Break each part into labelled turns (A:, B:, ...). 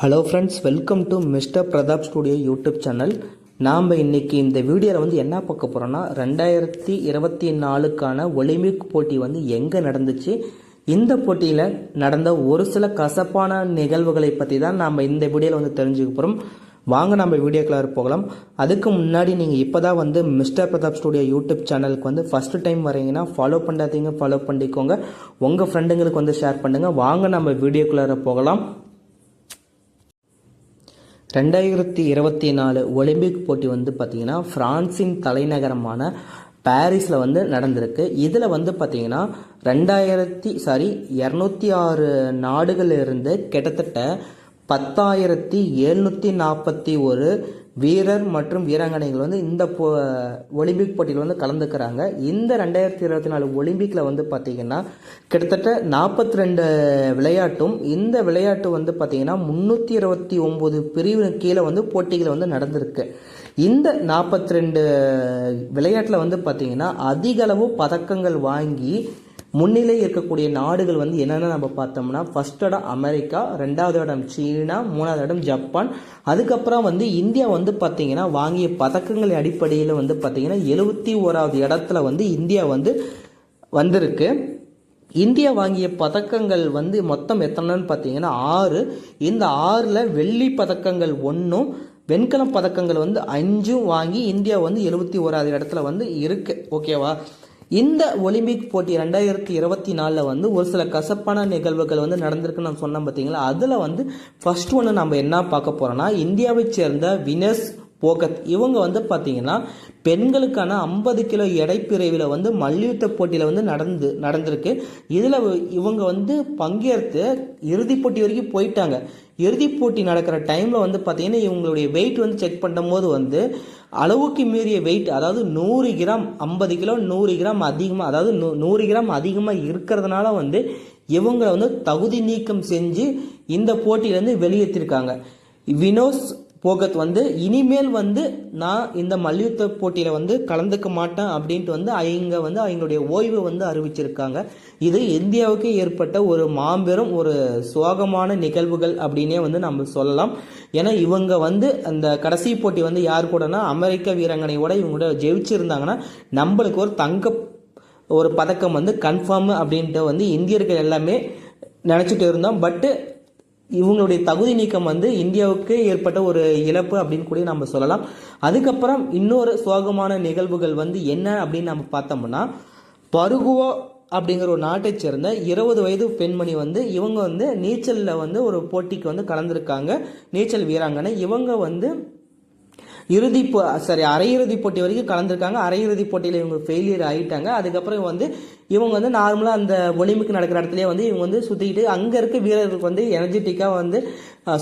A: Hello friends welcome to mister Pratap studio YouTube channel நாம் இன்றைக்கி இந்த வீடியோவில் வந்து என்ன பார்க்க போகிறோன்னா ரெண்டாயிரத்தி இருபத்தி நாலுக்கான ஒலிம்பிக் போட்டி வந்து எங்கே நடந்துச்சு? இந்த போட்டியில் நடந்த ஒரு சில கசப்பான நிகழ்வுகளை பற்றி தான் நாம் இந்த வீடியோவில் வந்து தெரிஞ்சுக்க போகிறோம் வாங்க நம்ம வீடியோக்குள்ளார போகலாம். அதுக்கு முன்னாடி நீங்கள் இப்போ தான் வந்து மிஸ்டர் பிரதாப் ஸ்டுடியோ யூடியூப் சேனலுக்கு வந்து ஃபஸ்ட்டு டைம் வரீங்கன்னா ஃபாலோ பண்ணாதீங்க ஃபாலோ பண்ணிக்கோங்க. உங்கள் ஃப்ரெண்டுங்களுக்கு வந்து ஷேர் பண்ணுங்கள் வாங்க நம்ம வீடியோக்குள்ளார போகலாம். ரெண்டாயிரத்தி இருபத்தி நாலு ஒலிம்பிக் போட்டி வந்து பார்த்திங்கன்னா ஃப்ரான்ஸின் தலைநகரமான பாரிஸில் வந்து நடந்திருக்கு. இதில் வந்து பார்த்திங்கன்னா ரெண்டாயிரத்தி சாரி இரநூத்தி ஆறு நாடுகளிலிருந்து இருந்து கிட்டத்தட்ட பத்தாயிரத்தி எழுநூற்றி நாற்பத்தி ஒரு வீரர் மற்றும் வீராங்கனைகள் வந்து இந்த போ ஒலிம்பிக் போட்டியில் வந்து கலந்துக்கிறாங்க. இந்த ரெண்டாயிரத்தி இருபத்தி நாலு ஒலிம்பிக்கில் வந்து பார்த்திங்கன்னா கிட்டத்தட்ட நாற்பத்தி ரெண்டு விளையாட்டும் இந்த விளையாட்டு வந்து பார்த்திங்கன்னா முந்நூற்றி இருபத்தி ஒம்பது பிரிவு கீழே வந்து போட்டிகள் வந்து நடந்திருக்கு. இந்த நாற்பத்தி ரெண்டு விளையாட்டில் வந்து பார்த்திங்கன்னா அதிகளவு பதக்கங்கள் வாங்கி முன்னிலை இருக்கக்கூடிய நாடுகள் வந்து என்னென்ன நம்ம பார்த்தோம்னா ஃபஸ்ட் இடம் அமெரிக்கா ரெண்டாவது இடம் சீனா மூணாவது இடம் ஜப்பான். அதுக்கப்புறம் வந்து இந்தியா வந்து பார்த்தீங்கன்னா வாங்கிய பதக்கங்கள் அடிப்படையில் வந்து பார்த்தீங்கன்னா எழுபத்தி ஓராவது இடத்துல வந்து இந்தியா வந்து வந்திருக்கு. இந்தியா வாங்கிய பதக்கங்கள் வந்து மொத்தம் எத்தனைன்னு பார்த்தீங்கன்னா ஆறு. இந்த ஆறில் வெள்ளி பதக்கங்கள் ஒன்றும் வெண்கலம் பதக்கங்கள் வந்து அஞ்சும் வாங்கி இந்தியா வந்து எழுபத்தி ஓராவது இடத்துல வந்து இருக்கு. ஓகேவா? இந்த ஒலிம்பிக் போட்டி ரெண்டாயிரத்தி இருபத்தி நாலில் வந்து ஒரு சில கசப்பான நிகழ்வுகள் வந்து நடந்திருக்குன்னு நான் சொன்னேன் பார்த்தீங்களா அதில் வந்து ஃபர்ஸ்ட் ஒன்று நம்ம என்ன பார்க்க போகிறோம்னா இந்தியாவை சேர்ந்த வினஸ் போக்கத் இவங்க வந்து பார்த்தீங்கன்னா பெண்களுக்கான ஐம்பது கிலோ எடை வந்து மல்யுத்த போட்டியில் வந்து நடந்து நடந்திருக்கு. இதில் இவங்க வந்து பங்கேற்று இறுதிப் போட்டி வரைக்கும் போயிட்டாங்க. இறுதிப் போட்டி நடக்கிற டைமில் வந்து பார்த்திங்கன்னா இவங்களுடைய வெயிட் வந்து செக் பண்ணும்போது வந்து அளவுக்கு மீறிய வெயிட் அதாவது நூறு கிராம் ஐம்பது கிலோ நூறு கிராம் அதிகமாக அதாவது நூ நூறு கிராம் அதிகமாக இருக்கிறதுனால வந்து இவங்களை வந்து தகுதி நீக்கம் செஞ்சு இந்த போட்டியிலேருந்து வெளியேற்றிருக்காங்க. வினோஸ் போகத் வந்து இனிமேல் வந்து நான் இந்த மல்யுத்த போட்டியில் வந்து கலந்துக்க மாட்டேன் அப்படின்ட்டு வந்து அவங்க வந்து அவங்களுடைய ஓய்வை வந்து அறிவிச்சிருக்காங்க. இது இந்தியாவுக்கு ஏற்பட்ட ஒரு மாபெரும் ஒரு சோகமான நிகழ்வுகள் அப்படின்னே வந்து நம்ம சொல்லலாம். ஏன்னா இவங்க வந்து அந்த கடைசி போட்டி வந்து யார் கூடனா அமெரிக்க வீராங்கனையோட இவங்க கூட ஜெயிச்சிருந்தாங்கன்னா நம்மளுக்கு ஒரு தங்க ஒரு பதக்கம் வந்து கன்ஃபார்ம் அப்படின்ட்டு வந்து இந்தியர்கள் எல்லாமே நினச்சிட்டு இருந்தோம். பட்டு இவங்களுடைய தகுதி நீக்கம் வந்து இந்தியாவுக்கு ஏற்பட்ட ஒரு இழப்பு அப்படின்னு கூட நம்ம சொல்லலாம். அதுக்கப்புறம் இன்னொரு சோகமான நிகழ்வுகள் வந்து என்ன அப்படின்னு நம்ம பார்த்தோம்னா பருகுவோ அப்படிங்கிற ஒரு நாட்டை சேர்ந்த இருபது வயது பெண்மணி வந்து இவங்க வந்து நீச்சலில் வந்து ஒரு போட்டிக்கு வந்து கலந்துருக்காங்க. நீச்சல் வீராங்கனை. இவங்க வந்து இறுதி போ சாரி அரையிறுதி போட்டி வரைக்கும் கலந்துருக்காங்க. அரையிறுதி போட்டியில் இவங்க ஃபெயிலியர் ஆகிட்டாங்க அதுக்கப்புறம் வந்து இவங்க வந்து நார்மலாக அந்த ஒலிம்பிக் நடக்கிற இடத்துலேயே வந்து இவங்க வந்து சுற்றிக்கிட்டு அங்கே இருக்க வீரர்களுக்கு வந்து எனர்ஜெட்டிக்காக வந்து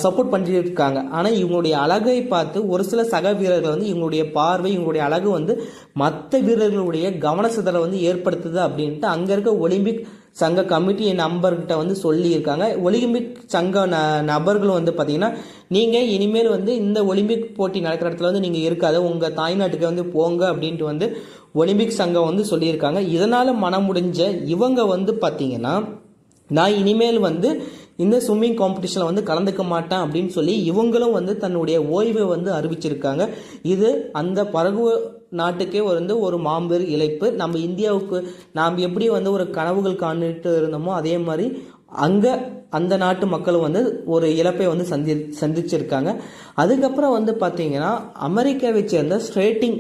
A: சப்போர்ட் பண்ணிட்டு இருக்காங்க ஆனால் இவங்களுடைய அழகை பார்த்து ஒரு சில சக வீரர்கள் வந்து இவங்களுடைய பார்வை இவங்களுடைய அழகு வந்து மற்ற வீரர்களுடைய கவன சிதலை வந்து ஏற்படுத்துது அப்படின்ட்டு அங்கே இருக்க ஒலிம்பிக் சங்க கமிட்டி நம்பர்கிட்ட வந்து சொல்லியிருக்காங்க. ஒலிம்பிக் சங்க ந நபர்களும் வந்து பார்த்தீங்கன்னா நீங்கள் இனிமேல் வந்து இந்த ஒலிம்பிக் போட்டி நடக்கிற இடத்துல வந்து நீங்கள் இருக்காது உங்கள் தாய்நாட்டுக்கு வந்து போங்க அப்படின்ட்டு வந்து ஒலிம்பிக் சங்கம் வந்து சொல்லியிருக்காங்க. இதனால் மனம் முடிஞ்ச இவங்க வந்து பார்த்தீங்கன்னா நான் இனிமேல் வந்து இந்த ஸ்விம்மிங் காம்படிஷனில் வந்து கலந்துக்க மாட்டேன் அப்படின்னு சொல்லி இவங்களும் வந்து தன்னுடைய ஓய்வை வந்து அறிவிச்சிருக்காங்க. இது அந்த பரகு நாட்டுக்கே வந்து ஒரு மாம்பெரு இழைப்பு. நம்ம இந்தியாவுக்கு நாம் எப்படி வந்து ஒரு கனவுகள் காணிட்டு இருந்தோமோ அதே மாதிரி அங்கே அந்த நாட்டு மக்களும் வந்து ஒரு இழப்பை வந்து சந்தி சந்திச்சிருக்காங்க. அதுக்கப்புறம் வந்து பார்த்தீங்கன்னா அமெரிக்காவை சேர்ந்த ஸ்ட்ரேட்டிங்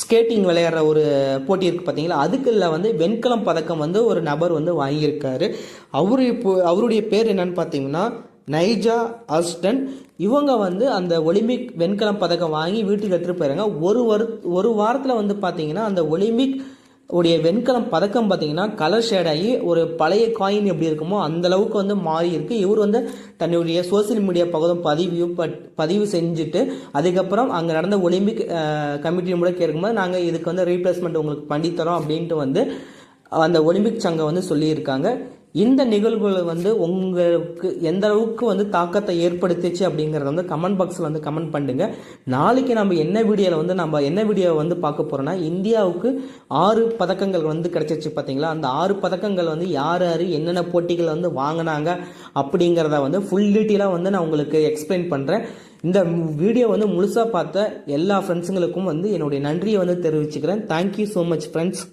A: ஸ்கேட்டிங் விளையாடுற ஒரு போட்டி இருக்குது பார்த்தீங்களா அதுக்குள்ள வந்து வெண்கலம் பதக்கம் வந்து ஒரு நபர் வந்து வாங்கியிருக்காரு. அவரு இப்போ அவருடைய பேர் என்னன்னு பார்த்தீங்கன்னா நைஜா அஸ்டன் இவங்க வந்து அந்த ஒலிம்பிக் வெண்கலம் பதக்கம் வாங்கி வீட்டுக்கு எடுத்துகிட்டு போயிடுறாங்க ஒரு வரு ஒரு வாரத்தில் வந்து பார்த்தீங்கன்னா அந்த ஒலிம்பிக் உடைய வெண்கலம் பதக்கம் பார்த்தீங்கன்னா கலர் ஷேட் ஆகி ஒரு பழைய காயின் எப்படி இருக்குமோ அந்த அளவுக்கு வந்து மாறி இருக்கு. இவர் வந்து தன்னுடைய சோசியல் மீடியா பகுதம் பதிவு பதிவு செஞ்சுட்டு அதுக்கப்புறம் அங்கே நடந்த ஒலிம்பிக் கமிட்டி கூட கேட்கும்போது நாங்கள் இதுக்கு வந்து ரீப்ளேஸ்மெண்ட் உங்களுக்கு பண்ணித்தரோம் அப்படின்ட்டு வந்து அந்த ஒலிம்பிக் சங்கம் வந்து சொல்லியிருக்காங்க. இந்த நிகழ்வுகள் வந்து உங்களுக்கு எந்த அளவுக்கு வந்து தாக்கத்தை ஏற்படுத்திச்சு அப்படிங்கிறத வந்து கமெண்ட் பாக்ஸில் வந்து கமெண்ட் பண்ணுங்க. நாளைக்கு நம்ம என்ன வீடியோவில் வந்து நம்ம என்ன வீடியோவை வந்து பார்க்க போகிறோன்னா இந்தியாவுக்கு ஆறு பதக்கங்கள் வந்து கிடைச்சிச்சு பார்த்தீங்களா அந்த ஆறு பதக்கங்கள் வந்து யார் யார் என்னென்ன போட்டிகள் வந்து வாங்கினாங்க அப்படிங்கிறத வந்து ஃபுல் டீட்டெயிலாக வந்து நான் உங்களுக்கு எக்ஸ்பிளைன் பண்ணுறேன் இந்த வீடியோ வந்து முழுசாக பார்த்த எல்லா ஃப்ரெண்ட்ஸுங்களுக்கும் வந்து என்னுடைய நன்றியை வந்து தெரிவிச்சுக்கிறேன். Thank you so much friends